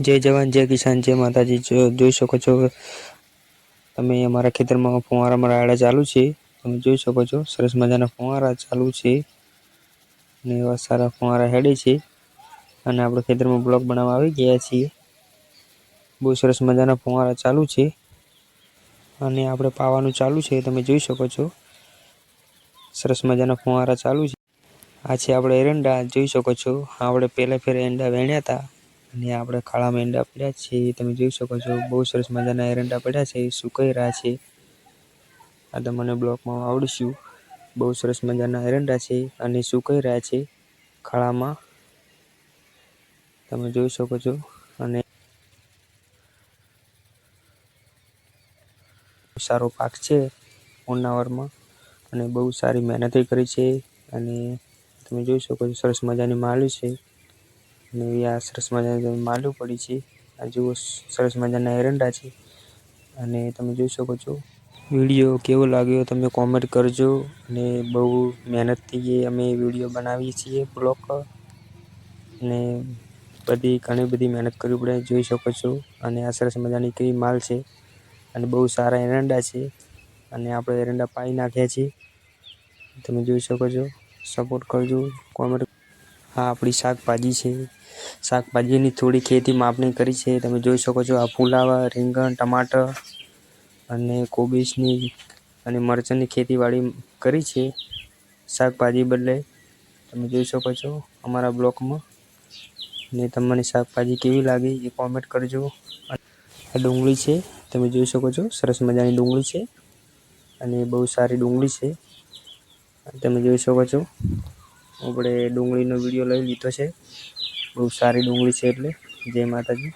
જય જવાન, જય કિસાન, જય માતાજી. જોઈ શકો છો, તમે અમારા ખેતરમાં ફુવારા મારા આડા ચાલુ છે. તમે જોઈ શકો છો, સરસ મજાના ફુવારા ચાલુ છે. અને એવા સારા ફુવારા હેડે છે. અને આપણે ખેતરમાં બ્લોક બનાવવા આવી ગયા છીએ. બહુ સરસ મજાના ફુવારા ચાલુ છે. અને આપણે પાવાનું ચાલુ છે, તમે જોઈ શકો છો. સરસ મજાના ફુવારા ચાલુ છે. આ છે આપણે એરંડા, જોઈ શકો છો. આપણે પહેલા ફેર એરંડા વેણ્યા હતા. અને આપણે ખાડામાં મેંડા પડ્યા છે. તમે જોઈ શકો છો, બહુ સરસ મજાના એરંડા પડ્યા છે, સુકાઈ રહ્યા છે. આ તમને બ્લોકમાં આવડશું બહુ સરસ મજાના એરંડા છે અને સુકાઈ રહ્યા છે ખાડામાં તમે જોઈ શકો છો અને સારો પાક છે ઉનાવરમાં અને બહુ સારી મહેનત કરી છે અને તમે જોઈ શકો છો સરસ મજાની માલી છે. અને આ સરસ મજાની માલું પડી છે. આ જુઓ સરસ મજાના એરંડા છે. અને તમે જોઈ શકો છો, વીડિયો કેવો લાગ્યો તમે કોમેન્ટ કરજો. અને બહુ મહેનતથી અમે વીડિયો બનાવીએ છીએ બ્લોક અને બધી, ઘણી બધી મહેનત કરવી પડે, જોઈ શકો છો. અને આ સરસ મજાની કેવી માલ છે. અને બહુ સારા એરંડા છે. અને આપણે એરંડા પાઈ નાખ્યા છે. તમે જોઈ શકો છો સપોર્ટ કરજો કોમેન્ટ આ આપણી શાકભાજી છે. શાકભાજીની થોડી ખેતી માપણી કરી છે. તમે જોઈ શકો છો આ ફુલાવા રીંગણ, ટમાટર અને કોબીજની અને મરચાંની ખેતીવાડી કરી છે શાકભાજી બદલે. તમે જોઈ શકો છો અમારા બ્લોકમાં. ને તમને શાકભાજી કેવી લાગી એ કોમેન્ટ કરજો. આ ડુંગળી છે. તમે જોઈ શકો છો સરસ મજાની ડુંગળી છે. અને બહુ સારી ડુંગળી છે. તમે જોઈ શકો છો આપણે ડુંગળીનો વીડિયો લઈ લીધો છે. બહુ સારી ડુંગળી છે એટલે. જય માતાજી.